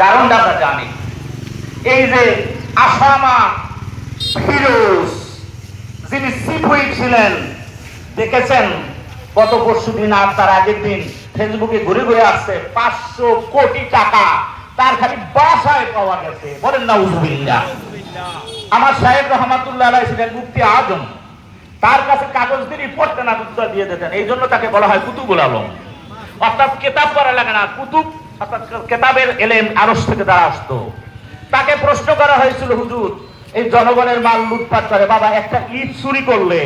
কারণটা আমরা জানি। এই যে আসামা ফিরোজ, যিনি হুইপ ছিলেন, দেখেছেন? গত পরশু দিন আর তার আগের দিন ফেসবুকে ঘুরে ঘুরে আসছে, পাঁচশো কোটি টাকা তার খালি বাসায় পাওয়া গেছে। বলেন না উজবিল্লা আমার সাহেব রহমাতুল্লাহ আলাই ছিলেন মুক্তি আজম। তার কাছে কাগজ দিয়ে না উত্তর দিয়ে দিতেন। এই জন্য তাকে বলা হয় কুতুবুল আলম। অর্থাৎ কেতাব করা লাগে না, কুতুব, অর্থাৎ কেতাবের এলেম আরস থেকে তারা আসতো। তাকে প্রশ্ন করা হয়েছিল, হুজুর, এই জনগণের মাল লুটপাট করে, বাবা, একটা ইট চুরি করলে,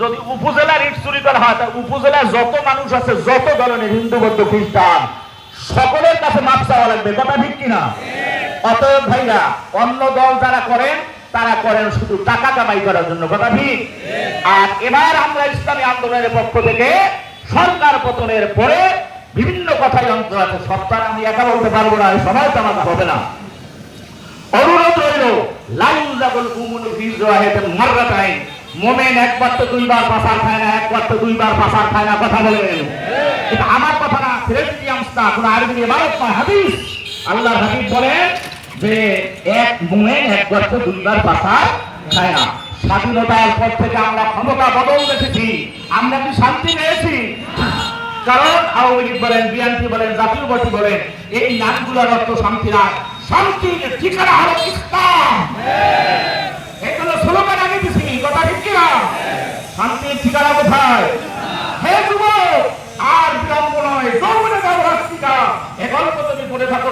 যদি উপজেলার ইট চুরি করা হয়, তা উপজেলার যত মানুষ আছে, যত ধরনের হিন্দু, বৌদ্ধ, খ্রিস্টান, সকলের কাছে মাপ চাওয়া লাগবে। কথা ঠিক কিনা? অতএব ভাইরা, অন্য দল যারা করেন, তারা করেন শুধু টাকা কামাই করার জন্য। কথা ঠিক? আর এবার আমরা ইসলামী আন্দোলনের পক্ষ থেকে সরকার পতনের পরে বিভিন্ন কথাই অন্তর আছে সরকার আমি একা বলতে পারব না সময় তো আমাকে হবে না। অনুরোধ রইল, লাইন জাগল কুমুন ফিজ রাহেতেন মাররাতাইন মোমেন একবার তো দুইবার পাসার খায় না, একবার তো দুইবার পাসার খায় না, কথা বলেন এটা আমার কথা না ফ্রেন্ডিয়ামস না কোন আরবি হাদিস। আল্লাহর হাবিব বলেন যে, এক মোমেন একবার তো দুইবার পাসার খায় না। স্বাধীনতার পর থেকে আমরা ক্ষমতা বদল দেখেছি, আমরা কি শান্তি পেয়েছি? কারণ আওয়ামী লীগ বলেন, বিএনপি বলেন, জাতীয় পার্টি বলেন, এই নামগুলোর অর্থ শান্তি না শান্তির ঠিকানা হলো ইসলাম।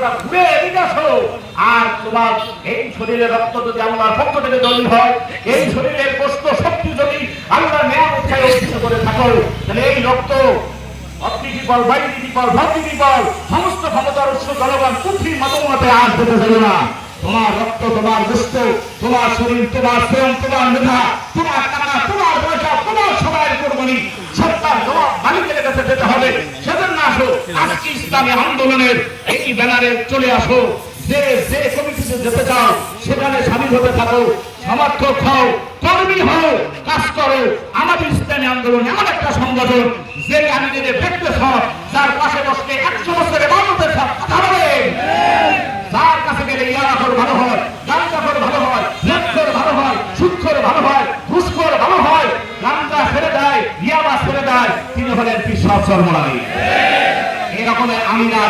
না ঘুরে এদিকে আসো। আর তোমার এই শরীরের রক্ত যদি আল্লাহর পক্ষ থেকে দলিল হয়, এই শরীরের কষ্ট শক্তি যদি আল্লাহ নেয়া উৎসাহ করে থাকো, তাহলে এই রক্ত সমস্ত ক্ষমতার উৎস জনগণ মতমতে আর চাইল না। তোমার রক্ত, তোমার দুষ্ট তোমার শরীর, তোমার প্রেম তোমার মেধা, তোমার টাকা, তোমার সবাই কোরবানি সরকার জবাব মালিকের কাছে যেতে হবে সেজন্য আসো আজকে ইসলামী আন্দোলনের এই ব্যানারে চলে আসো। যে যে কমিটিতে যেতে চাও, সেখানে সামিল হতে থাকো। সমর্থক হও, কর্মী হও, কাজ করো। আমাদের ইসলামী আন্দোলন এমন একটা সংগঠন, যে নিজে দেখতে সব যার পাশে বসলে একশো বছরে মানুষের সব কথা বলেন যার কাছে গেলে ইয়ারাখর ভালো হয় গাঞ্জাখর ভালো হয় লেখর ভালো হয় সুক্ষর ভালো হয়, ঘুষখর ভালো হয় গাঞ্জা ছেড়ে দেয়, ইয়াবা ছেড়ে দেয়, তিনি হলেন পিসাব সর্বনারী।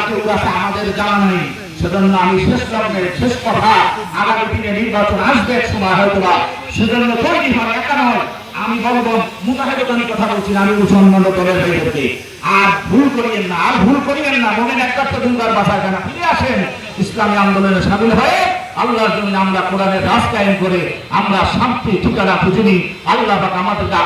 কেউ আছে, আমাদের জানা নেই। সেজন্য আমি শেষ শেষ কথা আগামী দিনে নির্বাচন আসবে এক সময় হয়তো বা সেজন্য তৈরি একা নয়। আমি বলব কথা বলছি আমি মুসলমান দলের হয়ে আর ভুল করিয়েন না, আর ভুল করিয়েন না। মনের একটা দুর্গার বাসায় কেন ফিরে আসেন? ইসলামী আন্দোলনে সামিল হয়ে আল্লাহর জন্য আমরা কোরআনের করে আমরা শান্তি ঠিকানা খুঁজে নিই। আল্লাহ আমাদেরকে